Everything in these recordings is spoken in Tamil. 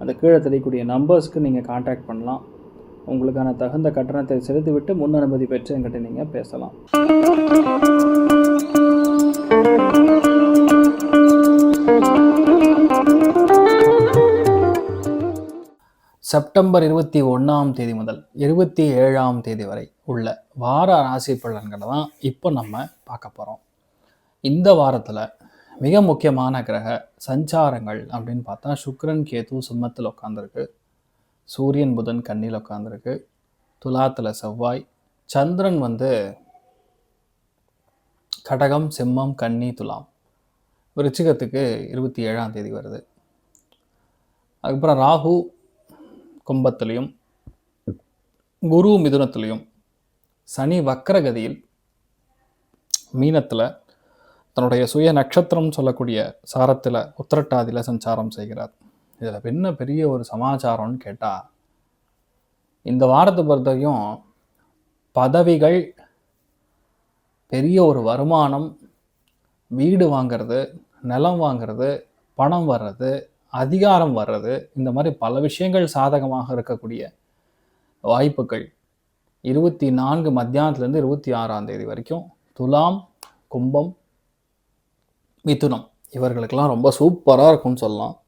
அந்த கீழே தெரியக்கூடிய நம்பர்ஸ்க்கு நீங்கள் காண்டாக்ட் பண்ணலாம். உங்களுக்கான தகுந்த கட்டணத்தை செலுத்திவிட்டு முன் அனுமதி பெற்று என்கிட்ட நீங்கள் பேசலாம். செப்டம்பர் இருபத்தி ஒன்றாம் தேதி முதல் இருபத்தி ஏழாம் தேதி வரை உள்ள வார ராசி பலன்களை தான் இப்போ நம்ம பார்க்க போகிறோம் இந்த வாரத்தில் மிக முக்கியமான கிரக சஞ்சாரங்கள் அப்படின்னு பார்த்தா சுக்ரன் கேது சிம்மத்தில் உட்காந்துருக்கு சூரியன் புதன் கண்ணியில் உட்காந்துருக்கு துலாத்தில் செவ்வாய். சந்திரன் வந்து கடகம் சிம்மம் கன்னி துலாம். விருச்சிகத்துக்கு இருபத்தி ஏழாம் தேதி வருது. அதுக்கப்புறம் ராகு கும்பத்துலேயும் குரு மிதுனத்துலேயும் சனி வக்கரகதியில் மீனத்தில் தன்னுடைய சுய நட்சத்திரம் சொல்லக்கூடிய சாரத்தில் உத்திரட்டாதியில் சஞ்சாரம் செய்கிறார். இதில் என்ன பெரிய ஒரு சமாச்சாரம்னு கேட்டால் இந்த வாரத்தை பொறுத்தவரையும் பதவிகள் பெரிய ஒரு வருமானம் வீடு வாங்கிறது நிலம் வாங்கிறது பணம் வர்றது அதிகாரம் வர்றது இந்த மாதிரி பல விஷயங்கள் சாதகமாக இருக்கக்கூடிய வாய்ப்புகள். இருபத்தி நான்கு மத்தியானத்துலேருந்து இருபத்தி ஆறாம் தேதி வரைக்கும் துலாம் கும்பம் மிதுனம். இவர்களுக்கெல்லாம் ரொம்ப சூப்பராக இருக்கும்னு சொல்லலாம்.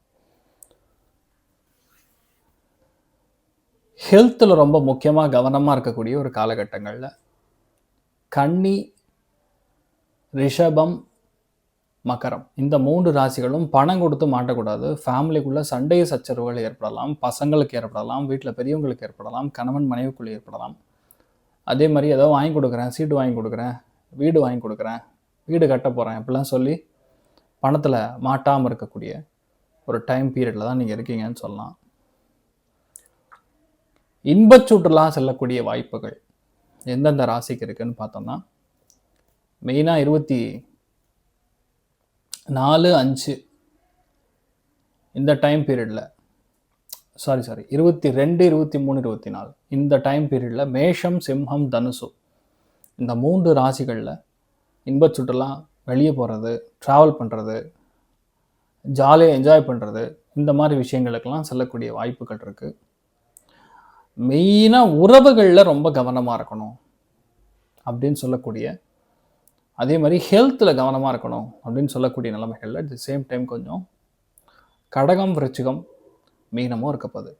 ஹெல்த்தில் ரொம்ப முக்கியமாக கவனமாக இருக்கக்கூடிய ஒரு காலகட்டங்களில் கன்னி ரிஷபம் மகரம். இந்த மூன்று ராசிகளும் பணம் கொடுத்து மாட்டக்கூடாது. ஃபேமிலிக்குள்ளே சண்டை சச்சரவுகள் ஏற்படலாம். பசங்களுக்கு ஏற்படலாம். வீட்டில் பெரியவங்களுக்கு ஏற்படலாம். கணவன் மனைவிக்குள்ளே ஏற்படலாம். அதே மாதிரி ஏதோ வாங்கி கொடுக்குறேன் சீட்டு வாங்கி கொடுக்குறேன் வீடு வாங்கி கொடுக்குறேன் வீடு கட்ட போகிறேன் இப்படிலாம் சொல்லி பணத்தில் மாட்டாமல் இருக்கக்கூடிய ஒரு டைம் பீரியடில் தான் நீங்கள் இருக்கீங்கன்னு சொல்லலாம். இன்பச் சுற்றுலா செல்லக்கூடிய வாய்ப்புகள் எந்தெந்த ராசிக்கு இருக்குதுன்னு பார்த்தோம்னா மெயினாக இருபத்தி நாலு அஞ்சு இந்த டைம் பீரியடில் சாரி சாரி இருபத்தி ரெண்டு இருபத்தி மூணு இருபத்தி நாலு இந்த டைம் பீரியடில் மேஷம் சிம்ஹம் தனுசு இந்த மூன்று ராசிகளில் இன்பச் சுற்றுலா வெளியே போகிறது ட்ராவல் பண்ணுறது ஜாலியாக என்ஜாய் பண்ணுறது இந்த மாதிரி விஷயங்களுக்கெல்லாம் செல்லக்கூடிய வாய்ப்புகள் இருக்குது மெயினாக உறவுகளில் ரொம்ப கவனமாக இருக்கணும் அப்படின்னு சொல்லக்கூடிய அதே மாதிரி ஹெல்த்தில் கவனமாக இருக்கணும் அப்படின்னு சொல்லக்கூடிய நிலைமைகளில் அட் தி சேம் டைம் கொஞ்சம் கடகம் விருச்சிகம் மீனமும் இருக்கப்போது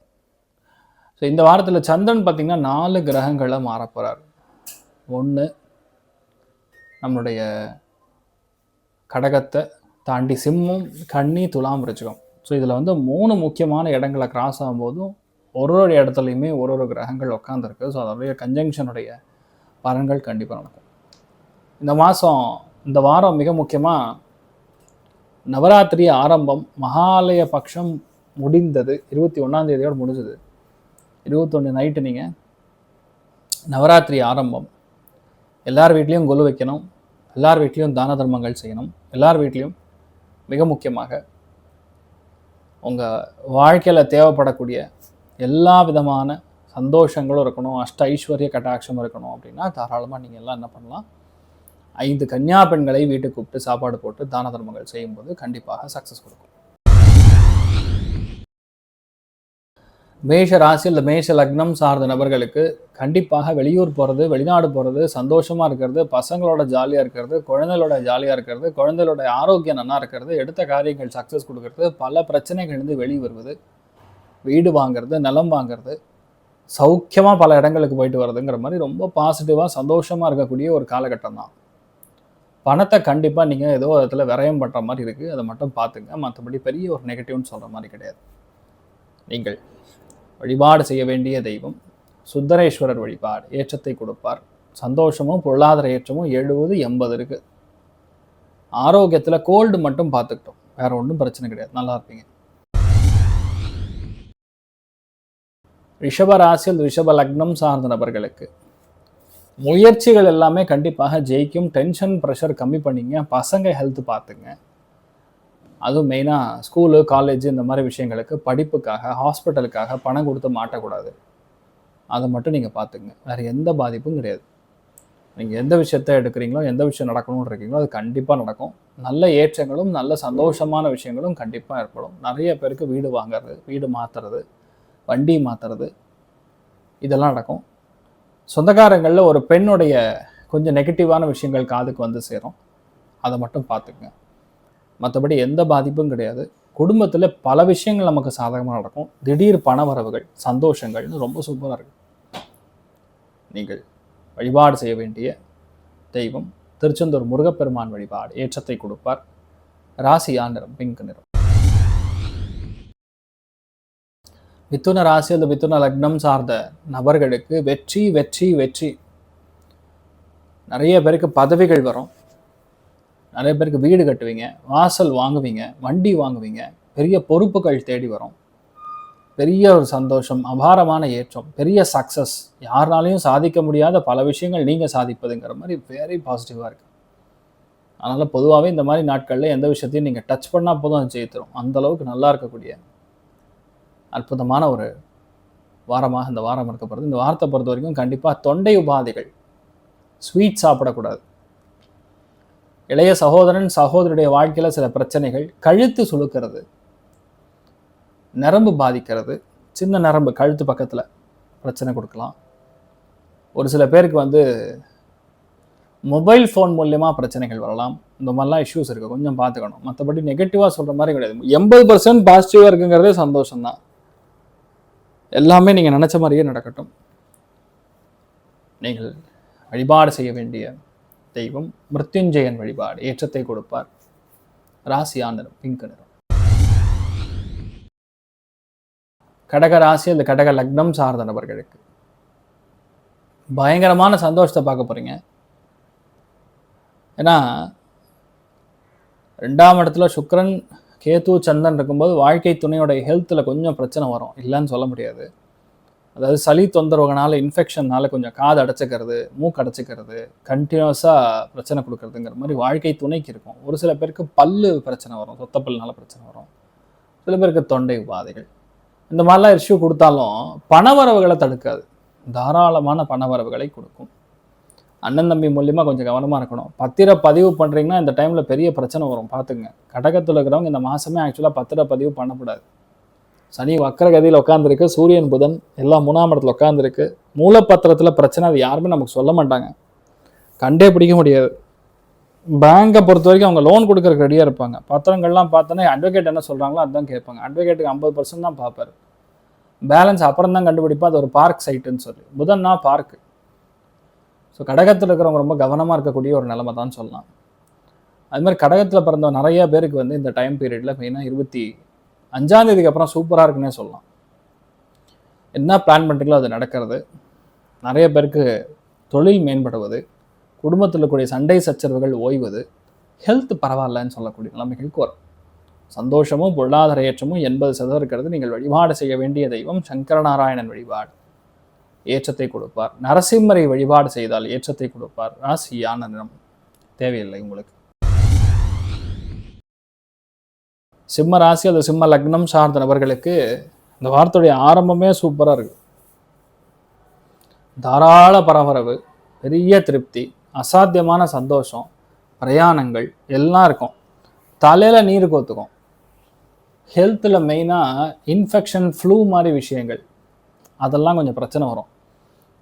ஸோ இந்த வாரத்தில் சந்திரன் பார்த்திங்கன்னா நாலு கிரகங்களை மாறப்போகிறார் ஒன்று நம்மளுடைய கடகத்தை தாண்டி சிம்மம் கன்னி துலாம் விருச்சிகம். ஸோ இதில் வந்து மூணு முக்கியமான இடங்களை கிராஸ் ஆகும்போதும் ஒரு ஒரு இடத்துலையுமே ஒரு ஒரு கிரகங்கள் உட்காந்துருக்கு ஸோ அதோடைய கன்ஜங்ஷனுடைய பலன்கள் கண்டிப்பாக நடக்கும். இந்த மாதம் இந்த வாரம் மிக முக்கியமாக நவராத்திரி ஆரம்பம் மகாலய பட்சம் முடிந்தது. இருபத்தி ஒன்றாந்தேதியோடு முடிஞ்சது. இருபத்தொன்று நைட்டு நீங்கள் நவராத்திரி ஆரம்பம். எல்லார் வீட்லேயும் கொலு வைக்கணும். எல்லார் வீட்லேயும் தான தர்மங்கள் செய்யணும். எல்லார் வீட்லேயும் மிக முக்கியமாக உங்கள் வாழ்க்கையில் தேவைப்படக்கூடிய எல்லா விதமான சந்தோஷங்களும் இருக்கணும் அஷ்ட ஐஸ்வர்ய கட்டாட்சம் இருக்கணும் அப்படின்னா தாராளமாக நீங்கள் எல்லாம் என்ன பண்ணலாம்? ஐந்து கன்னியா பெண்களை வீட்டுக்கு கூப்பிட்டு சாப்பாடு போட்டு தான தர்மங்கள் செய்யும்போது கண்டிப்பாக சக்ஸஸ் கொடுக்கும். மேஷ ராசி இல்லை மேஷ லக்னம் சார்ந்த நபர்களுக்கு கண்டிப்பாக வெளியூர் போகிறது வெளிநாடு போகிறது சந்தோஷமாக இருக்கிறது பசங்களோட ஜாலியாக இருக்கிறது குழந்தைகளோட ஜாலியாக இருக்கிறது குழந்தைகளோட ஆரோக்கியம் நல்லா இருக்கிறது எடுத்த காரியங்கள் சக்ஸஸ் கொடுக்கறது பல பிரச்சனைகள்லேருந்து வெளியே வருவது வீடு வாங்குறது நிலம் வாங்குறது சௌக்கியமாக பல இடங்களுக்கு போயிட்டு வர்றதுங்கிற மாதிரி ரொம்ப பாசிட்டிவாக சந்தோஷமாக இருக்கக்கூடிய ஒரு காலகட்டம் தான். பணத்தை கண்டிப்பாக நீங்கள் ஏதோ இடத்துல விரயம் பண்ணுற மாதிரி இருக்குது அதை மட்டும் பார்த்துங்க. மற்றபடி பெரிய ஒரு நெகட்டிவ்னு சொல்கிற மாதிரி கிடையாது. நீங்கள் வழிபாடு செய்ய வேண்டிய தெய்வம். சுந்தரேஸ்வரர் வழிபாடு ஏற்றத்தை கொடுப்பார். சந்தோஷமும் பொருளாதார ஏற்றமும் எழுபது எண்பது இருக்குது ஆரோக்கியத்தில் கோல்டு மட்டும் பார்த்துக்கிட்டோம். வேற ஒன்றும் பிரச்சனை கிடையாது. நல்லா இருப்பீங்க. ரிஷப ராசியில் ரிஷப லக்னம் சார்ந்த நபர்களுக்கு. முயற்சிகள் எல்லாமே கண்டிப்பாக ஜெயிக்கும். டென்ஷன் ப்ரெஷர் கம்மி பண்ணிங்க. பசங்க ஹெல்த் பார்த்துங்க. அதுவும் மெயினாக ஸ்கூலு காலேஜ் இந்த மாதிரி விஷயங்களுக்கு படிப்புக்காக ஹாஸ்பிட்டலுக்காக பணம் கொடுத்து மாட்டக்கூடாது. அதை மட்டும் நீங்கள் பார்த்துங்க வேறு எந்த பாதிப்பும் கிடையாது. நீங்கள் எந்த விஷயத்த எடுக்கிறீங்களோ எந்த விஷயம் நடக்கணும்னு இருக்கீங்களோ அது கண்டிப்பாக நடக்கும். நல்ல ஏற்றங்களும் நல்ல சந்தோஷமான விஷயங்களும் கண்டிப்பாக ஏற்படும். நிறைய பேருக்கு வீடு வாங்குறது வீடு மாற்றுறது வண்டி மாற்றுறது இதெல்லாம் நடக்கும். சொந்தக்காரங்களில் ஒரு பெண்ணுடைய கொஞ்சம் நெகட்டிவான விஷயங்கள் காதுக்கு வந்து சேரும். அதை மட்டும் பார்த்துக்குங்க. மற்றபடி எந்த பாதிப்பும் கிடையாது. குடும்பத்தில் பல விஷயங்கள் நமக்கு சாதகமாக நடக்கும். திடீர் பண வரவுகள் சந்தோஷங்கள்னு ரொம்ப சூப்பராக இருக்கு. நீங்கள் வழிபாடு செய்ய வேண்டிய தெய்வம் திருச்செந்தூர் முருகப்பெருமான் வழிபாடு ஏற்றத்தை கொடுப்பார். ராசியா நிறம் பிங்க் நிறம். மிதுன ராசி அல்லது மிதுன லக்னம் சார்ந்த நபர்களுக்கு வெற்றி வெற்றி வெற்றி. நிறைய பேருக்கு பதவிகள் வரும். நிறைய பேருக்கு வீடு கட்டுவீங்க வாசல் வாங்குவீங்க வண்டி வாங்குவீங்க பெரிய பொறுப்புகள் தேடி வரும். பெரிய ஒரு சந்தோஷம் அபாரமான ஏற்றம் பெரிய சக்ஸஸ் யாருனாலையும் சாதிக்க முடியாத பல விஷயங்கள் நீங்கள் சாதிப்பதுங்கிற மாதிரி வெரி பாசிட்டிவாக இருக்கு. அதனால் பொதுவாகவே இந்த மாதிரி நாட்களில் எந்த விஷயத்தையும் நீங்கள் டச் பண்ணால் போதும் அது ஜெயித்துரும் அந்த அளவுக்கு நல்லா இருக்கக்கூடிய அற்புதமான ஒரு வாரமாக இந்த வாரம் இருக்கப்படுறது இந்த வாரத்தை பொறுத்த வரைக்கும் கண்டிப்பாக தொண்டை உபாதைகள் ஸ்வீட் சாப்பிடக்கூடாது. இளைய சகோதரன் சகோதரனுடைய வாழ்க்கையில் சில பிரச்சனைகள் கழுத்து சுழுக்கிறது நரம்பு பாதிக்கிறது. சின்ன நரம்பு கழுத்து பக்கத்தில் பிரச்சனை கொடுக்கலாம். ஒரு சில பேருக்கு வந்து மொபைல் ஃபோன் மூலயமா பிரச்சனைகள் வரலாம். இந்த மாதிரிலாம் இஷ்யூஸ் இருக்குது கொஞ்சம் பார்த்துக்கணும். மற்றபடி நெகட்டிவாக சொல்கிற மாதிரி கிடையாது. எண்பது பர்சன்ட் பாசிட்டிவாக இருக்குங்கிறதே சந்தோஷம்தான். எல்லாமே நீங்கள் நினச்ச மாதிரியே நடக்கட்டும். நீங்கள் வழிபாடு செய்ய வேண்டிய தெய்வம் மிருத்யுஞ்சயன் வழிபாடு ஏற்றத்தை கொடுப்பார். ராசி ஆண்டனம் பிங்க் நிறம் கடக ராசி அந்த கடக லக்னம் சார்ந்த நபர்களுக்கு. பயங்கரமான சந்தோஷத்தை பார்க்க போறீங்க. ஏன்னா ரெண்டாம் இடத்துல சுக்கிரன் கேது சந்தன் இருக்கும்போது வாழ்க்கை துணையோட ஹெல்த்தில் கொஞ்சம் பிரச்சனை வரும். இல்லைன்னு சொல்ல முடியாது. அதாவது சளி தொந்தரவுகளால இன்ஃபெக்ஷன்னால கொஞ்சம் காது அடைச்சிக்கிறது மூக்கு அடைச்சிக்கிறது கண்டினியூஸாக பிரச்சனை கொடுக்கறதுங்கிற மாதிரி வாழ்க்கை துணைக்கு இருக்கும். ஒரு சில பேருக்கு பல்லு பிரச்சனை வரும் சொத்தப்பல்னால பிரச்சனை வரும். சில பேருக்கு தொண்டை உபாதைகள். இந்த மாதிரிலாம் இஷ்யூ கொடுத்தாலும் பணவரவுகளை தடுக்காது. தாராளமான பணவரவுகளை கொடுக்கும். அண்ணன் தம்பி மூலியமாக கொஞ்சம் கவனமாக இருக்கணும். பத்திர பதிவு பண்ணுறீங்கன்னா இந்த டைமில் பெரிய பிரச்சனை வரும். பார்த்துங்க கடகத்தில் இருக்கிறவங்க இந்த மாதமே ஆக்சுவலாக பத்திர பதிவு பண்ணக்கூடாது. சனி வக்கரகதியில் உட்காந்துருக்கு சூரியன் புதன் எல்லாம் மூணாம் இடத்துல உட்காந்துருக்கு மூலப்பத்திரத்தில் பிரச்சனை அது யாருமே நமக்கு சொல்ல மாட்டாங்க. கண்டே பிடிக்க முடியாது. பேங்கை பொறுத்த வரைக்கும் அவங்க லோன் கொடுக்குறக்கு ரெடியாக இருப்பாங்க. பத்திரங்கள்லாம் பார்த்தோன்னா அட்வொகேட் என்ன சொல்கிறாங்களோ அதுதான் கேட்பாங்க. அட்வொகேட்டுக்கு ஐம்பது பர்சன்ட் தான் பார்ப்பார். பேலன்ஸ் அப்புறம் தான் கண்டுபிடிப்பா அது ஒரு பார்க் சைட்டுன்னு சொல்லி. புதன்னா பார்க்கு ஸோ கடகத்தில் இருக்கிறவங்க ரொம்ப கவனமாக இருக்கக்கூடிய ஒரு நிலைமை தான் சொல்லலாம். அது மாதிரி கடகத்தில் பிறந்த நிறைய பேருக்கு வந்து இந்த டைம் பீரியடில் மெயினாக இருபத்தி அஞ்சாம் தேதிக்கு அப்புறம் சூப்பராக இருக்குன்னே சொல்லலாம். என்ன பிளான் பண்ணுறீங்களோ அது நடக்கிறது. நிறைய பேருக்கு தொழில் மேம்படுவது குடும்பத்தில் இருக்கக்கூடிய சண்டை சச்சரவுகள் ஓய்வது ஹெல்த் பரவாயில்லன்னு சொல்லக்கூடிய நிலைமைகளுக்கு வரும் சந்தோஷமும் பொருளாதார ஏற்றமும் எண்பது சதவீதம் இருக்கிறது. நீங்கள் வழிபாடு செய்ய வேண்டிய தெய்வம் சங்கரநாராயணன் வழிபாடு. ஏற்றத்தை கொடுப்பார். நரசிம்மரை வழிபாடு செய்தால் ஏற்றத்தை கொடுப்பார். ராசியான நிறம். தேவையில்லை உங்களுக்கு. சிம்ம ராசி அல்லது சிம்ம லக்னம் சார்ந்த நபர்களுக்கு இந்த வாரத்துடைய ஆரம்பமே சூப்பராக இருக்கு. தாராள பரபரவு பெரிய திருப்தி அசாத்தியமான சந்தோஷம் பிரயாணங்கள் எல்லாம் இருக்கும். தலையில் நீர் கோத்துக்கும். ஹெல்த்தில் மெயினாக இன்ஃபெக்ஷன் ஃப்ளூ மாதிரி விஷயங்கள் அதெல்லாம் கொஞ்சம் பிரச்சனை வரும்.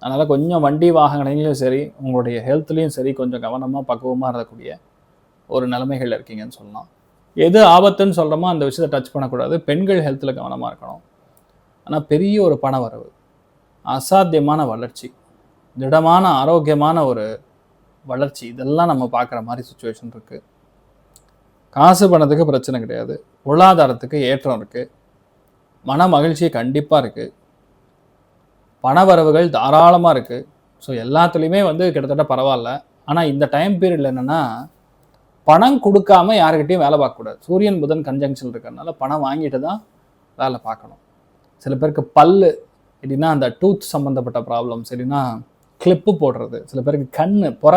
அதனால் கொஞ்சம் வண்டி வாகனங்களையும் சரி உங்களுடைய ஹெல்த்லேயும் சரி கொஞ்சம் கவனமாக பக்குவமாக இருக்கக்கூடிய ஒரு நிலைமைகள் இருக்கீங்கன்னு சொல்லலாம். எது ஆபத்துன்னு சொல்கிறோமோ அந்த விஷயத்தை டச் பண்ணக்கூடாது. பெண்கள் ஹெல்த்தில் கவனமாக இருக்கணும். ஆனால் பெரிய ஒரு பண வரவு அசாத்தியமான வளர்ச்சி திடமான ஆரோக்கியமான ஒரு வளர்ச்சி இதெல்லாம் நம்ம பார்க்குற மாதிரி சுச்சுவேஷன் இருக்குது காசு பணத்துக்கு பிரச்சனை கிடையாது. பொருளாதாரத்துக்கு ஏற்றம் இருக்குது மன மகிழ்ச்சி கண்டிப்பாக இருக்குது பணவரவுகள் தாராளமாக இருக்குது ஸோ எல்லாத்துலேயுமே வந்து கிட்டத்தட்ட பரவாயில்ல. ஆனால் இந்த டைம் பீரியடில் என்னென்னா பணம் கொடுக்காம யாருக்கிட்டையும் வேலை பார்க்கக்கூடாது சூரியன் புதன் கன்ஜங்ஷன் இருக்கிறதுனால பணம் வாங்கிட்டு தான் வேலை பார்க்கணும். சில பேருக்கு பல்லு இல்லைன்னா அந்த டூத் சம்மந்தப்பட்ட ப்ராப்ளம்ஸ் இல்லைன்னா கிளிப்பு போடுறது சில பேருக்கு கண் புற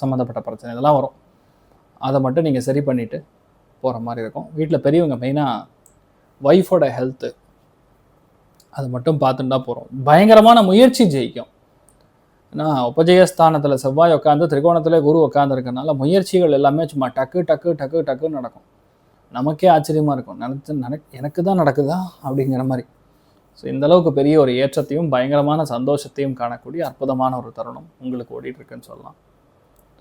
சம்மந்தப்பட்ட பிரச்சனை இதெல்லாம் வரும். அதை மட்டும் நீங்கள் சரி பண்ணிவிட்டு போகிற மாதிரி இருக்கும். வீட்டில் பெரியவங்க மெயினாக ஒய்ஃபோட ஹெல்த்து அது மட்டும் பார்த்துட்டா போகிறோம் பயங்கரமான முயற்சி ஜெயிக்கும். ஏன்னா உபஜயஸ்தானத்தில் செவ்வாய் உட்காந்து திரிகோணத்தில் குரு உட்காந்துருக்கனால முயற்சிகள் எல்லாமே சும்மா டக்கு டக்கு டக்கு டக்குன்னு நடக்கும். நமக்கே ஆச்சரியமாக இருக்கும். நினச்சி நினை எனக்கு தான் நடக்குதா? அப்படிங்கிற மாதிரி. ஸோ இந்த அளவுக்கு பெரிய ஒரு ஏற்றத்தையும் பயங்கரமான சந்தோஷத்தையும் காணக்கூடிய அற்புதமான ஒரு தருணம் உங்களுக்கு ஓடிட்டுருக்குன்னு சொல்லலாம்.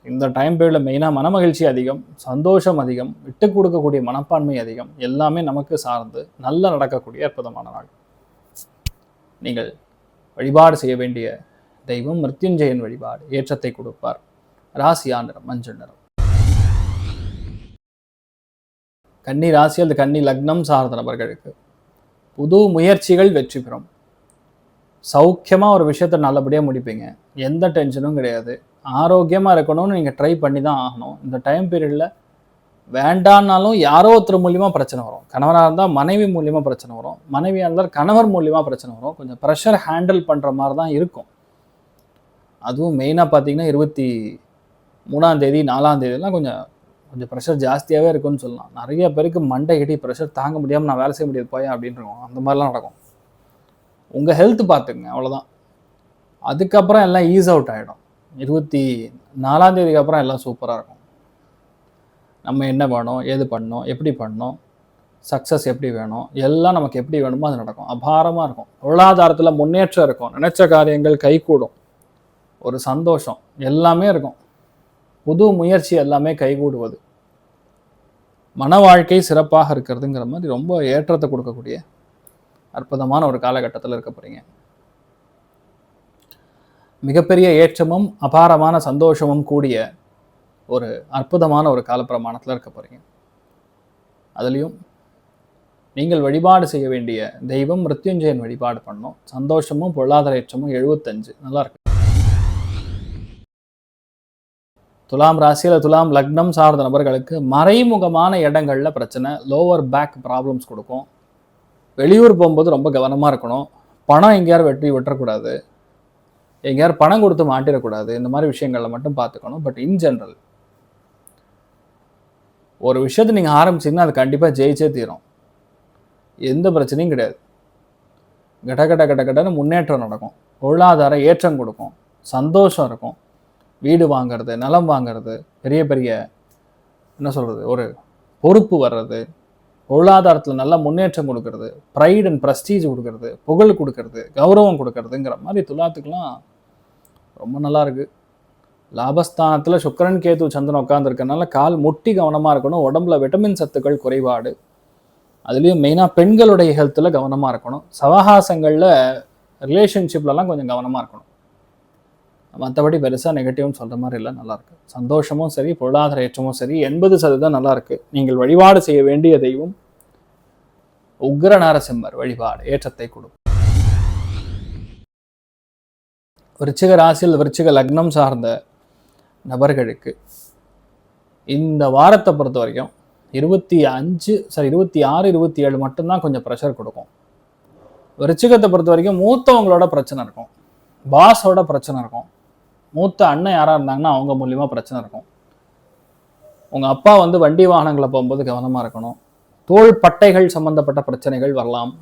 இந்த டைம் பீரியடில் மெயினாக மனமகிழ்ச்சி அதிகம் சந்தோஷம் அதிகம் விட்டு கொடுக்கக்கூடிய மனப்பான்மை அதிகம் எல்லாமே நமக்கு சார்ந்து நல்லா நடக்கக்கூடிய அற்புதமான நாள். நீங்கள் வழிபாடு செய்ய வேண்டிய தெய்வம் மிருத்யுஞ்சயன் வழிபாடு ஏற்றத்தை கொடுப்பார். ராசியா நிறம் மஞ்சள் நிறம். கன்னி ராசி அல்லது கன்னி லக்னம் சார்ந்த நபர்களுக்கு புது முயற்சிகள் வெற்றி பெறும். சௌக்கியமாக ஒரு விஷயத்தை நல்லபடியாக முடிப்பீங்க. எந்த டென்ஷனும் கிடையாது. ஆரோக்கியமாக இருக்கணும்னு நீங்கள் ட்ரை பண்ணி தான் ஆகணும். இந்த டைம் பீரியடில் வேண்டான்னாலும் யாரோ ஒருத்தர் மூலியமாக பிரச்சனை வரும். கணவராக இருந்தால் மனைவி மூலியமாக பிரச்சனை வரும். மனைவியாக இருந்தால் கணவர் மூலியமாக பிரச்சனை வரும். கொஞ்சம் ப்ரெஷர் ஹேண்டில் பண்ணுற மாதிரி தான் இருக்கும். அதுவும் மெயினாக பார்த்தீங்கன்னா இருபத்தி மூணாம் தேதி நாலாம் தேதியெல்லாம் கொஞ்சம் கொஞ்சம் ப்ரெஷர் ஜாஸ்தியாகவே இருக்குன்னு சொல்லலாம். நிறைய பேருக்கு மண்டை கட்டி ப்ரெஷர் தாங்க முடியாமல் நான் வேலை செய்ய முடியாது போயா அப்படின்றோம் அந்த மாதிரிலாம் நடக்கும். உங்கள் ஹெல்த் பார்த்துக்குங்க அவ்வளோதான் அதுக்கப்புறம் எல்லாம் ஈஸ் அவுட் ஆகிடும் இருபத்தி நாலாம் தேதிக்கு அப்புறம் எல்லாம் சூப்பராக இருக்கும். நம்ம என்ன பண்ணோம் ஏது பண்ணோம் எப்படி பண்ணோம் சக்ஸஸ் எப்படி வேணும் எல்லாம் நமக்கு எப்படி வேணுமோ அது நடக்கும். அபாரமாக இருக்கும். பொருளாதாரத்தில் முன்னேற்றம் இருக்கும். நினைச்ச காரியங்கள் கைகூடும். ஒரு சந்தோஷம் எல்லாமே இருக்கும். புது முயற்சி எல்லாமே கைகூடுவது. மன வாழ்க்கை சிறப்பாக இருக்கிறதுங்கிற மாதிரி ரொம்ப ஏற்றத்தை கொடுக்கக்கூடிய அற்புதமான ஒரு காலகட்டத்தில் இருக்க போகிறீங்க மிகப்பெரிய ஏற்றமும் அபாரமான சந்தோஷமும் கூடிய ஒரு அற்புதமான ஒரு காலப்பிரமாணத்தில் இருக்க போகிறீங்க அதுலேயும் நீங்கள் வழிபாடு செய்ய வேண்டிய தெய்வம் மிருத்யுஞ்சயன் வழிபாடு பண்ணோம் சந்தோஷமும் பொருளாதார ஏற்றமும் எழுபத்தஞ்சு நல்லா துலாம் ராசியில் துலாம் லக்னம் சார்ந்த நபர்களுக்கு மறைமுகமான இடங்களில் பிரச்சனை லோவர் பேக் ப்ராப்ளம்ஸ் கொடுக்கும். வெளியூர் போகும்போது ரொம்ப கவனமாக இருக்கணும். பணம் எங்கேயாரும் வெட்டி விட்டுறக்கூடாது. எங்கேயாரும் பணம் கொடுத்து மாட்டிடக்கூடாது. இந்த மாதிரி விஷயங்களை மட்டும் பார்த்துக்கணும். பட் இன் ஜென்ரல் ஒரு விஷயத்தை நீங்கள் ஆரம்பிச்சீங்கன்னா அது கண்டிப்பாக ஜெயிச்சே தீரும். எந்த பிரச்சனையும் கிடையாது. கட கட கட கடன்னு முன்னேற்றம் நடக்கும். பொருளாதார ஏற்றம் கொடுக்கும். சந்தோஷம் இருக்கும். வீடு வாங்குறது நிலம் வாங்குறது பெரிய பெரிய என்ன சொல்கிறது ஒரு பொறுப்பு வர்றது பொருளாதாரத்தில் நல்ல முன்னேற்றம் கொடுக்கறது ப்ரைட் அண்ட் ப்ரஸ்டீஜ் கொடுக்கறது புகழ் கொடுக்கறது கௌரவம் கொடுக்கறதுங்கிற மாதிரி துலாத்துக்கெலாம் ரொம்ப நல்லா இருக்குது லாபஸ்தானத்தில் சுக்கரன் கேது சந்திரன் உட்காந்துருக்கனால கால் முட்டி கவனமாக இருக்கணும். உடம்புல விட்டமின் சத்துக்கள் குறைபாடு. அதுலேயும் மெயினாக பெண்களுடைய ஹெல்த்தில் கவனமாக இருக்கணும். சவகாசங்களில் ரிலேஷன்ஷிப்லலாம் கொஞ்சம் கவனமாக இருக்கணும். மற்றபடி பெருசாக நெகட்டிவ்னு சொல்கிற மாதிரி இல்லை நல்லாயிருக்கு சந்தோஷமும் சரி பொருளாதார ஏற்றமும் சரி எண்பது சதவீதம் நல்லாயிருக்கு நீங்கள் வழிபாடு செய்ய வேண்டிய தெய்வம் உக்ர நரசிம்மர் வழிபாடு ஏற்றத்தை கொடுக்கும். விருச்சிக ராசியில் விருச்சிக லக்னம் சார்ந்த நபர்களுக்கு இந்த வாரத்தை பொறுத்த வரைக்கும் இருபத்தி அஞ்சு சாரி இருபத்தி ஆறு இருபத்தி ஏழு மட்டும்தான் கொஞ்சம் ப்ரெஷர் கொடுக்கும். விருச்சிகத்தை பொறுத்த வரைக்கும் மூத்தவங்களோட பிரச்சனை இருக்கும். பாஸோட பிரச்சனை இருக்கும். மூத்த அண்ணன் யாராக இருந்தாங்கன்னா அவங்க மூலியமாக பிரச்சனை இருக்கும். உங்கள் அப்பா வந்து வண்டி வாகனங்களை போகும்போது கவனமாக இருக்கணும். தோள் பட்டைகள் சம்மந்தப்பட்ட பிரச்சனைகள் வரலாம்.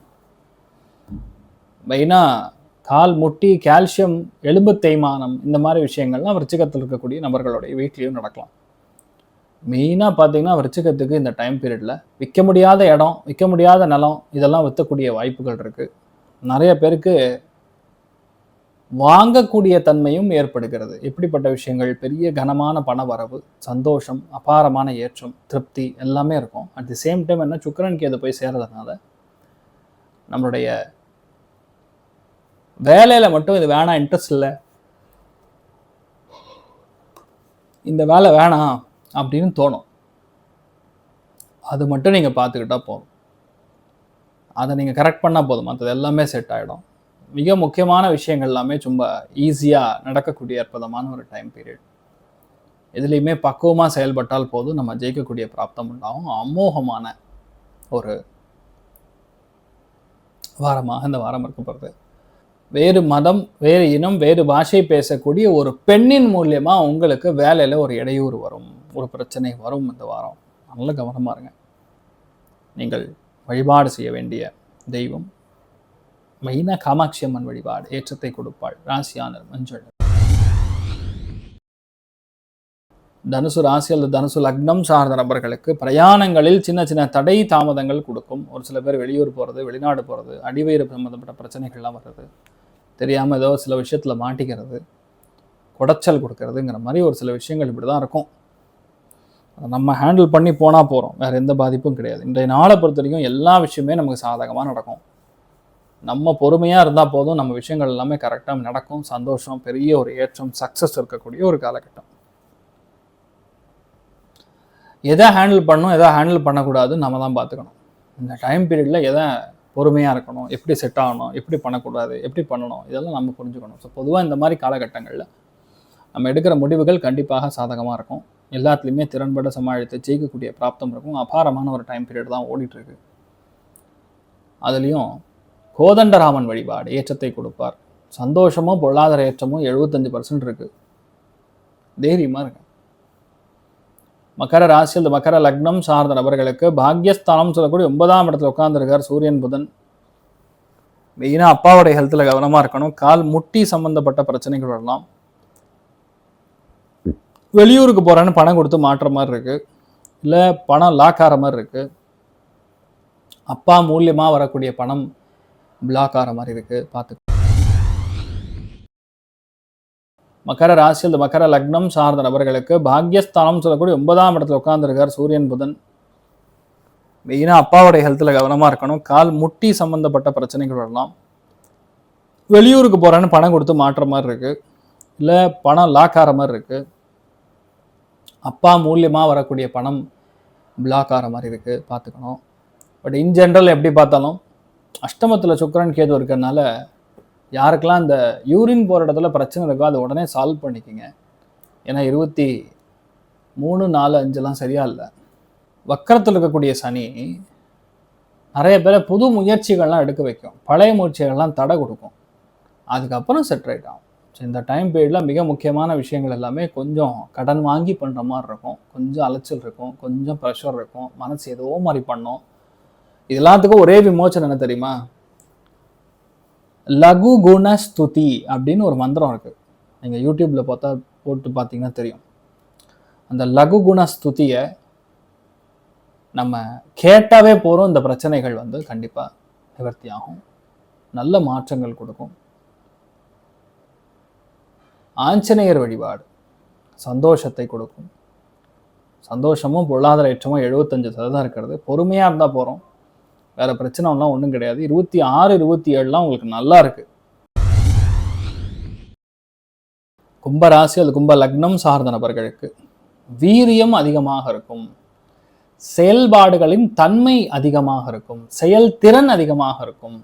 மெயினாக கால் முட்டி கால்சியம் எலும்பு தேய்மானம் இந்த மாதிரி விஷயங்கள்லாம் விருச்சிகத்தில் இருக்கக்கூடிய நபர்களுடைய வீட்லேயும் நடக்கலாம். மெயினாக பார்த்தீங்கன்னா விருச்சிகத்துக்கு இந்த டைம் பீரியடில் விற்க முடியாத இடம் விற்க முடியாத நிலம் இதெல்லாம் விற்கக்கூடிய வாய்ப்புகள் இருக்குது நிறைய பேருக்கு வாங்கக்கூடிய தன்மையும் ஏற்படுகிறது. எப்படிப்பட்ட விஷயங்கள்? பெரிய கனமான பண வரவு சந்தோஷம் அபாரமான ஏற்றம் திருப்தி எல்லாமே இருக்கும். அட் தி சேம் டைம் என்ன? சுக்கரன் கேது போய் சேர்றதுனால நம்மளுடைய வேலையில் மட்டும் இது வேணாம் இன்ட்ரெஸ்ட் இல்லை. இந்த வேலை வேணாம் அப்படின்னு தோணும். அது மட்டும் நீங்கள் பார்த்துக்கிட்டா போதும். அதை நீங்கள் கரெக்ட் பண்ணால் போதும். மற்றது எல்லாமே செட் ஆகிடும் மிக முக்கியமான விஷயங்கள் எல்லாமே ரொம்ப ஈஸியாக நடக்கக்கூடிய அற்புதமான ஒரு டைம் பீரியட் எதுலேயுமே பக்குவமாக செயல்பட்டால் போதும் நம்ம ஜெயிக்கக்கூடிய பிராப்தம் உண்டாகும். அமோகமான ஒரு வாரமாக இந்த வாரம் இருக்க போகிறது வேறு மதம் வேறு இனம் வேறு பாஷை பேசக்கூடிய ஒரு பெண்ணின் மூலியமாக உங்களுக்கு வேலையில் ஒரு இடையூறு வரும். ஒரு பிரச்சனை வரும் இந்த வாரம். நல்ல கவனமா இருங்க. நீங்கள் வழிபாடு செய்ய வேண்டிய தெய்வம். மெயினாக காமாட்சி அம்மன் வழிபாடு ஏற்றத்தை கொடுப்பாள். ராசியானர் மஞ்சள். தனுசு ராசி அல்லது தனுசு லக்னம் சார்ந்த நபர்களுக்கு பிரயாணங்களில் சின்ன சின்ன தடை தாமதங்கள் கொடுக்கும். ஒரு சில பேர் வெளியூர் போகிறது வெளிநாடு போகிறது அடிவயிறு சம்மந்தப்பட்ட பிரச்சனைகள்லாம் வர்றது. தெரியாமல் ஏதோ சில விஷயத்தில் மாட்டிக்கிறது. குடைச்சல் கொடுக்கறதுங்கிற மாதிரி ஒரு சில விஷயங்கள் இப்படி தான் இருக்கும் நம்ம ஹேண்டில் பண்ணி போனால் போகிறோம் வேறு எந்த பாதிப்பும் கிடையாது. இன்றைய நாளை பொறுத்த வரைக்கும் எல்லா விஷயமே நமக்கு சாதகமாக நடக்கும். நம்ம பொறுமையாக இருந்தால் போதும். நம்ம விஷயங்கள் எல்லாமே கரெக்டாக நடக்கும். சந்தோஷம் பெரிய ஒரு ஏற்றம் சக்ஸஸ் இருக்கக்கூடிய ஒரு காலகட்டம். எதை ஹேண்டில் பண்ணணும் எதை ஹேண்டில் பண்ணக்கூடாது நம்ம தான் பார்த்துக்கணும். இந்த டைம் பீரியடில் எதை பொறுமையாக இருக்கணும் எப்படி செட் ஆகணும் எப்படி பண்ணக்கூடாது எப்படி பண்ணணும் இதெல்லாம் நம்ம புரிஞ்சுக்கணும். ஸோ பொதுவாக இந்த மாதிரி காலகட்டங்களில் நம்ம எடுக்கிற முடிவுகள் கண்டிப்பாக சாதகமாக இருக்கும். எல்லாத்துலேயுமே திறன்பட சமாளித்து ஜெயிக்கக்கூடிய பிராப்தம் இருக்கும். அபாரமான ஒரு டைம் பீரியட் தான் ஓடிட்டுருக்கு அதுலேயும் கோதண்டராமன் வழிபாடு ஏற்றத்தை கொடுப்பார். சந்தோஷமும் பொருளாதார ஏற்றமும் எழுபத்தஞ்சு பர்சன்ட் இருக்குது தைரியமாக இருக்கு மகர ராசி அந்த மகர லக்னம் சார்ந்த நபர்களுக்கு பாக்யஸ்தானம் சொல்லக்கூடிய ஒன்பதாம் இடத்துல உட்கார்ந்துருக்கார் சூரியன் புதன். மெயினாக அப்பாவுடைய ஹெல்த்தில் கவனமாக இருக்கணும். கால் முட்டி சம்பந்தப்பட்ட பிரச்சனைகள் வரலாம். வெளியூருக்கு போகிறேன்னு பணம் கொடுத்து மாட்டுற மாதிரி இருக்கு. இல்லை பணம் லாக் ஆகிற மாதிரி இருக்கு. அப்பா மூலியமாக வரக்கூடிய பணம் பிளாக் ஆகிற மாதிரி இருக்கு. பார்த்து மகர ராசி அந்த மகர லக்னம் சார்ந்த நபர்களுக்கு பாக்யஸ்தானம் சொல்லக்கூடிய ஒன்பதாம் இடத்துல உட்காந்துருக்கார் சூரியன் புதன். மெயினாக அப்பாவுடைய ஹெல்த்தில் கவனமாக இருக்கணும். கால் முட்டி சம்மந்தப்பட்ட பிரச்சனைகள் வரலாம். வெளியூருக்கு போகிறேன்னு பணம் கொடுத்து மாட்டுற மாதிரி இருக்குது இல்லை பணம் லாக் ஆகிற மாதிரி இருக்கு. அப்பா மூலியமாக வரக்கூடிய பணம் பிளாக் ஆகிற மாதிரி இருக்கு. பார்த்துக்கணும். பட் இன் ஜென்ரல் எப்படி பார்த்தாலும் அஷ்டமத்தில் சுக்கரன் கேது இருக்கிறதுனால யாருக்கெல்லாம் இந்த யூரின் போகிற இடத்துல பிரச்சனை இருக்கோ அதை உடனே சால்வ் பண்ணிக்கோங்க. ஏன்னா இருபத்தி மூணு நாலு அஞ்செல்லாம் சரியா இல்லை. வக்கரத்தில் இருக்கக்கூடிய சனி நிறைய பேரை புது முயற்சிகள்லாம் எடுக்க வைக்கும். பழைய முயற்சிகள்லாம் தடை கொடுக்கும். அதுக்கப்புறம் செட் ஆகும். ஸோ இந்த டைம் பீரியடில் மிக முக்கியமான விஷயங்கள் எல்லாமே கொஞ்சம் கடன் வாங்கி பண்ணுற மாதிரி இருக்கும். கொஞ்சம் அலைச்சல் இருக்கும். கொஞ்சம் ப்ரெஷர் இருக்கும். மனசு ஏதோ மாதிரி பண்ணும். இது எல்லாத்துக்கும் ஒரே விமோச்சனம் என்ன தெரியுமா? லகு குண ஸ்துதி அப்படின்னு ஒரு மந்திரம் இருக்குது நீங்கள் யூடியூப்பில் பார்த்தா போட்டு பார்த்தீங்கன்னா தெரியும். அந்த லகு குண ஸ்துதியை நம்ம கேட்டாவே போகிறோம் இந்த பிரச்சனைகள் வந்து கண்டிப்பாக நிவர்த்தி ஆகும் நல்ல மாற்றங்கள் கொடுக்கும். ஆஞ்சநேயர் வழிபாடு சந்தோஷத்தை கொடுக்கும். சந்தோஷமும் பொருளாதார ஏற்றமும் எழுபத்தஞ்சு சதவீதம் இருக்கிறது. பொறுமையாக இருந்தால் போகிறோம் வேற பிரச்சனைலாம் ஒன்றும் கிடையாது. இருபத்தி ஆறு இருபத்தி ஏழுலாம் உங்களுக்கு நல்லா இருக்கு. கும்ப ராசி அது கும்ப லக்னம் சார்ந்த நபர்களுக்கு வீரியம் அதிகமாக இருக்கும். செயல்பாடுகளின் தன்மை அதிகமாக இருக்கும். செயல்திறன் அதிகமாக இருக்கும்.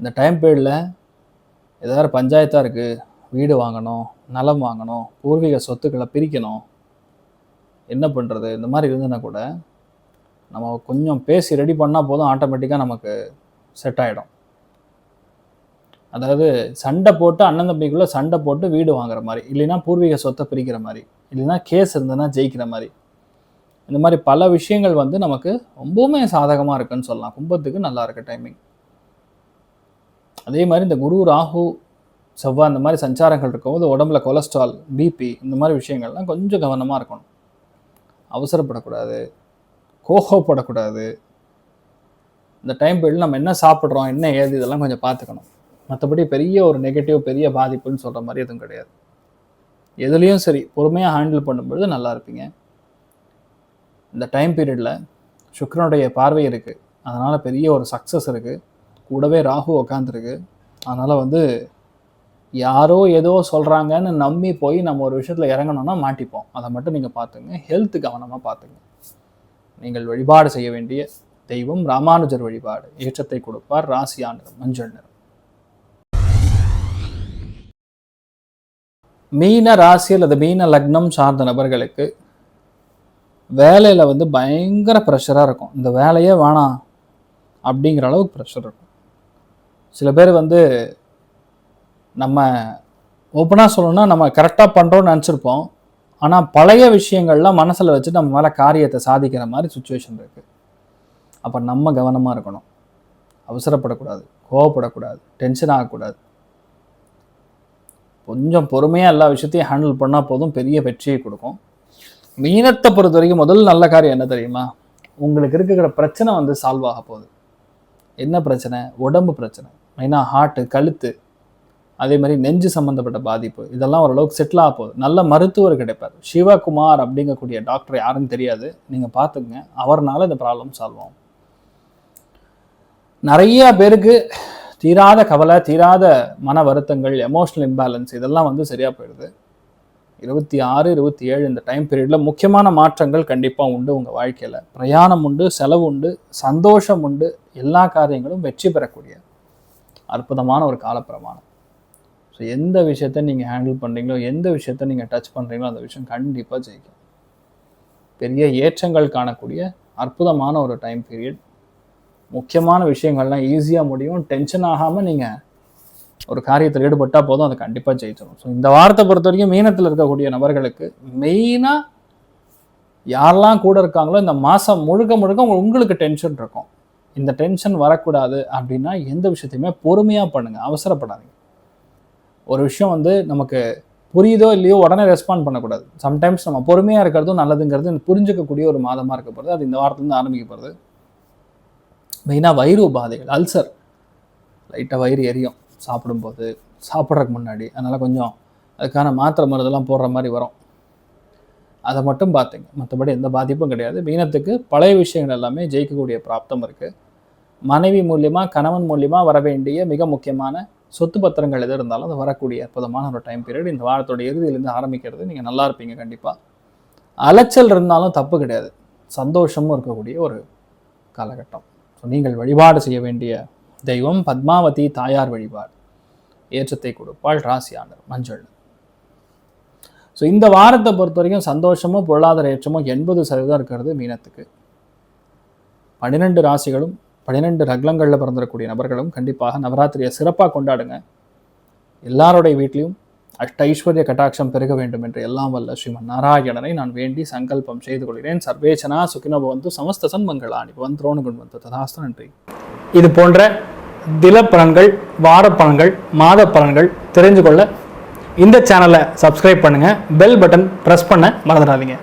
இந்த டைம் பீரியடில் ஏதாவது பஞ்சாயத்தாக இருக்குது வீடு வாங்கணும் நலம் வாங்கணும் பூர்வீக சொத்துக்களை பிரிக்கணும். என்ன பண்ணுறது இந்த மாதிரி இருந்ததுன்னா கூட நம்ம கொஞ்சம் பேசி ரெடி பண்ணால் போதும் ஆட்டோமேட்டிக்காக நமக்கு செட் ஆகிடும் அதாவது சண்டை போட்டு அண்ணன் தம்பிக்குள்ளே சண்டை போட்டு வீடு வாங்குற மாதிரி இல்லைன்னா பூர்வீக சொத்தை பிரிக்கிற மாதிரி இல்லைன்னா கேஸ் இருந்ததுன்னா ஜெயிக்கிற மாதிரி. இந்த மாதிரி பல விஷயங்கள் வந்து நமக்கு ரொம்பவுமே சாதகமாக இருக்குன்னு சொல்லலாம். கும்பத்துக்கு நல்லா இருக்க டைமிங் அதே மாதிரி இந்த குரு ராகு செவ்வாய் இந்த மாதிரி சஞ்சாரங்கள் இருக்கும்போது உடம்புல கொலஸ்ட்ரால் பிபி இந்த மாதிரி விஷயங்கள்லாம் கொஞ்சம் கவனமாக இருக்கணும். அவசரப்படக்கூடாது. கோகோப்படக்கூடாது இந்த டைம் பீரியட் நம்ம என்ன சாப்பிட்றோம் என்ன ஏது இதெல்லாம் கொஞ்சம் பார்த்துக்கணும். மற்றபடி பெரிய ஒரு நெகட்டிவ் பெரிய பாதிப்புன்னு சொல்கிற மாதிரி எதுவும் கிடையாது. எதுலேயும் சரி பொறுமையாக ஹேண்டில் பண்ணும்பொழுது நல்லா இருப்பீங்க. இந்த டைம் பீரியடில் சுக்கரனுடைய பார்வை இருக்குது அதனால் பெரிய ஒரு சக்ஸஸ் இருக்குது கூடவே ராகு உக்காந்துருக்கு. அதனால் வந்து யாரோ ஏதோ சொல்கிறாங்கன்னு நம்பி போய் நம்ம ஒரு விஷயத்தில் இறங்கணும்னா மாட்டிப்போம். அதை மட்டும் நீங்கள் பார்த்துங்க. ஹெல்த்து கவனமாக பார்த்துங்க. நீங்கள் வழிபாடு செய்ய வேண்டிய தெய்வம் ராமானுஜர் வழிபாடு. ஏற்றத்தை கொடுப்பார் ராசியா நிறம் மஞ்சள் நிறம். மீன ராசி அல்லது மீன லக்னம் சார்ந்த நபர்களுக்கு வேலையில் வந்து பயங்கர ப்ரெஷராக இருக்கும். இந்த வேலையே வேணாம் அப்படிங்கிற அளவுக்கு ப்ரெஷர் இருக்கும். சில பேர் வந்து நம்ம ஓப்பனாக சொல்லணும்னா நம்ம கரெக்டாக பண்ணுறோம்னு நினச்சிருப்போம். ஆனால் பழைய விஷயங்கள்லாம் மனசில் வச்சு நம்ம மேலே காரியத்தை சாதிக்கிற மாதிரி சுச்சுவேஷன் இருக்குது அப்போ நம்ம கவனமாக இருக்கணும். அவசரப்படக்கூடாது கோவப்படக்கூடாது டென்ஷன் ஆகக்கூடாது. கொஞ்சம் பொறுமையாக எல்லா விஷயத்தையும் ஹேண்டில் பண்ணால் போதும் பெரிய வெற்றியை கொடுக்கும். மீனத்தை பொறுத்த வரைக்கும் முதல் நல்ல காரியம் என்ன தெரியுமா? உங்களுக்கு இருக்கிற பிரச்சனை வந்து சால்வ் ஆக போகுது. என்ன பிரச்சனை? உடம்பு பிரச்சனை. மெயினாக ஹார்ட்டு கழுத்து. அதே மாதிரி நெஞ்சு சம்மந்தப்பட்ட பாதிப்பு இதெல்லாம் ஓரளவுக்கு செட்டில் ஆக போகுது. நல்ல மருத்துவர் கிடைப்பார். சிவகுமார் அப்படிங்கக்கூடிய டாக்டர் யாருன்னு தெரியாது. நீங்கள் பார்த்துக்குங்க. அவர்னால இந்த ப்ராப்ளம் சால்வ் ஆகும். நிறைய பேருக்கு தீராத கவலை தீராத மன வருத்தங்கள் எமோஷனல் இம்பேலன்ஸ் இதெல்லாம் வந்து சரியாக போயிடுது. இருபத்தி ஆறு இருபத்தி ஏழு இந்த டைம் பீரியடில் முக்கியமான மாற்றங்கள் கண்டிப்பாக உண்டு உங்கள் வாழ்க்கையில். பிரயாணம் உண்டு செலவு உண்டு சந்தோஷம் உண்டு எல்லா காரியங்களும் வெற்றி பெறக்கூடிய அற்புதமான ஒரு காலப்பிரமாணம். ஸோ எந்த விஷயத்த நீங்கள் ஹேண்டில் பண்ணுறீங்களோ எந்த விஷயத்த நீங்கள் டச் பண்ணுறீங்களோ அந்த விஷயம் கண்டிப்பாக ஜெயிக்கும். பெரிய ஏற்றங்கள் காணக்கூடிய அற்புதமான ஒரு டைம் பீரியட் முக்கியமான விஷயங்கள்லாம் ஈஸியாக முடியும். டென்ஷன் ஆகாமல் நீங்கள் ஒரு காரியத்தில் ஈடுபட்டால் போதும் அதை கண்டிப்பாக ஜெயிச்சிடும் ஸோ இந்த வாரத்தை பொறுத்த வரைக்கும் மீனத்தில் இருக்கக்கூடிய நபர்களுக்கு மெயினாக யாரெல்லாம் கூட இருக்காங்களோ இந்த மாதம் முழுக்க முழுக்க உங்களுக்கு டென்ஷன் இருக்கும். இந்த டென்ஷன் வரக்கூடாது அப்படின்னா எந்த விஷயத்தையுமே பொறுமையாக பண்ணுங்கள் அவசரப்படாதீங்க. ஒரு விஷயம் வந்து நமக்கு புரியுதோ இல்லையோ உடனே ரெஸ்பாண்ட் பண்ணக்கூடாது. சம்டைம்ஸ் நம்ம பொறுமையாக இருக்கிறதும் நல்லதுங்கிறது புரிஞ்சுக்கக்கூடிய ஒரு மாதமாக இருக்க போகிறது அது இந்த வாரத்துலேருந்து ஆரம்பிக்க போகிறது மெயினாக வயிறு உபாதைகள் அல்சர் லைட்டாக வயிறு எரியும். சாப்பிடும்போது சாப்பிட்றதுக்கு முன்னாடி. அதனால் கொஞ்சம் அதுக்கான மாத்திரை மருந்தெல்லாம் போடுற மாதிரி வரும். அதை மட்டும் பார்த்தீங்க மற்றபடி எந்த பாதிப்பும் கிடையாது. மீனத்துக்கு பழைய விஷயங்கள் எல்லாமே ஜெயிக்கக்கூடிய பிராப்தம் இருக்குது மனைவி மூலியமாக கணவன் மூலியமாக வர வேண்டிய மிக முக்கியமான சொத்து பத்திரங்கள் எது இருந்தாலும் அது வரக்கூடிய அற்புதமான ஒரு டைம் பீரியட் இந்த வாரத்தோட இறுதியிலேருந்து ஆரம்பிக்கிறது. நீங்கள் நல்லா இருப்பீங்க கண்டிப்பாக அலைச்சல் இருந்தாலும் தப்பு கிடையாது. சந்தோஷமும் இருக்கக்கூடிய ஒரு காலகட்டம். ஸோ நீங்கள் வழிபாடு செய்ய வேண்டிய தெய்வம் பத்மாவதி தாயார் வழிபாடு. ஏற்றத்தை கொடுப்பாள் ராசியாளர் மஞ்சள். ஸோ இந்த வாரத்தை பொறுத்த வரைக்கும் சந்தோஷமும் பொருளாதார ஏற்றமும் எண்பது சதவீதம் இருக்கிறது மீனத்துக்கு. பன்னிரெண்டு ராசிகளும் பன்னிரெண்டு ரக்லங்களில் பிறந்திருக்கக்கூடிய நபர்களும் கண்டிப்பாக நவராத்திரியை சிறப்பாக கொண்டாடுங்க. எல்லாருடைய வீட்லையும் அஷ்ட ஐஸ்வர்ய கட்டாட்சம் பெருக வேண்டும் என்று எல்லாம் வல்ல ஸ்ரீமன் நாராயணனை நான் வேண்டி சங்கல்பம் செய்து கொள்கிறேன். சர்வேச்சனா சுகினபவந்து சமஸ்த சன்மங்களாணி பவன் வந்து ததாஸ்து நன்றி. இது போன்ற தில பலன்கள் வார பலன்கள் மாத பலன்கள் தெரிஞ்சு கொள்ள இந்த சேனலை சப்ஸ்கிரைப் பண்ணுங்கள் பெல் பட்டன் ப்ரெஸ் பண்ண மறந்துடாதீங்க.